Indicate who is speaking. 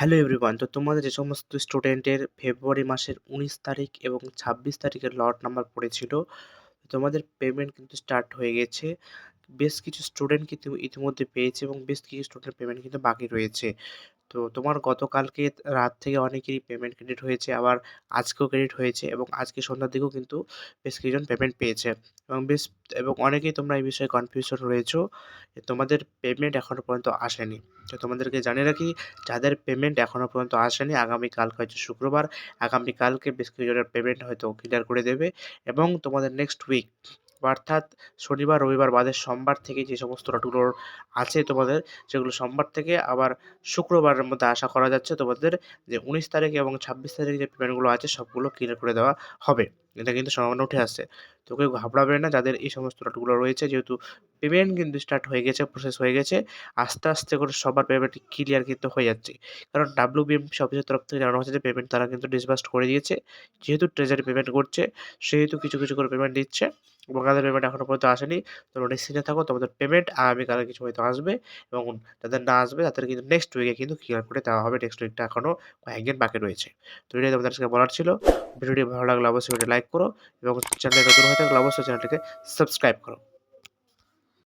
Speaker 1: Hello everyone তো তোমাদের যে সমস্ত স্টুডেন্টের ফেব্রুয়ারি মাসের উনিশ তারিখ এবং ছাব্বিশ তারিখের লট নাম্বার পড়েছিল তোমাদের পেমেন্ট কিন্তু স্টার্ট হয়ে গেছে। বেশ কিছু স্টুডেন্ট কিন্তু ইতিমধ্যে পেয়েছে এবং বেশ কিছু স্টুডেন্ট পেমেন্ট কিন্তু বাকি রয়েছে। তো তোমার গতকালকে রাত থেকে অনেকেরই পেমেন্ট ক্রেডিট হয়েছে, আবার আজকেও ক্রেডিট হয়েছে এবং আজকে সন্ধ্যার দিকেও কিন্তু বেশ কিছুজন পেমেন্ট পেয়েছে এবং বেশ, এবং অনেকেই তোমরা এই বিষয়ে কনফিউশন রয়েছো তোমাদের পেমেন্ট এখনও পর্যন্ত আসেনি। তো তোমাদেরকে জানিয়ে রাখি, যাদের পেমেন্ট এখনও পর্যন্ত আসেনি, আগামীকালকে হয়তো শুক্রবার, আগামীকালকে বেশ কিছুজনের পেমেন্ট হয়তো ক্লিয়ার করে দেবে এবং তোমাদের নেক্সট উইক অর্থাৎ শনিবার, রবিবার বাদে সোমবার থেকে যে সমস্ত লটগুলোর আছে তোমাদের, সেগুলো সোমবার থেকে আবার শুক্রবারের মধ্যে আশা করা যাচ্ছে তোমাদের যে উনিশ তারিখ এবং ছাব্বিশ তারিখ যে পেমেন্টগুলো আছে সবগুলো ক্লিয়ার করে দেওয়া হবে। এটা কিন্তু সম্ভাবনা উঠে আসছে। তো কেউ ঘাবড়াবে না, যাদের এই সমস্ত লটগুলো রয়েছে, যেহেতু পেমেন্ট কিন্তু স্টার্ট হয়ে গেছে প্রসেস হয়ে গেছে, আস্তে আস্তে করে সবার পেমেন্ট ক্লিয়ার কিন্তু হয়ে যাচ্ছে। কারণ ডাব্লিউ বিএমপি অফিসের তরফ থেকে জানানো হচ্ছে যে পেমেন্ট তারা কিন্তু ডিসবার্সড করে দিয়েছে, যেহেতু ট্রেজারি পেমেন্ট করছে, সেহেতু কিছু কিছু করে পেমেন্ট দিচ্ছে, এবং তাদের পেমেন্ট এখনও পর্যন্ত আসেনি। তোমরা নিশ্চিন্তে থাকো, তোমাদের পেমেন্ট আগামীকালে কিছু হয়তো আসবে, এবং যাদের না আসবে, তাদের কিন্তু নেক্সট উইকে কিন্তু ক্লিয়ার করে দেওয়া হবে নেক্সট উইকটা এখনও কয়েকদিন বাকি রয়েছে। তো এটাই তোমাদের আজকে বলার ছিল। ভিডিওটি ভালো লাগলে অবশ্যই লাইক করো এবং চ্যানেলে নতুন হয়ে থাকলে অবশ্যই চ্যানেলটিকে সাবস্ক্রাইব করো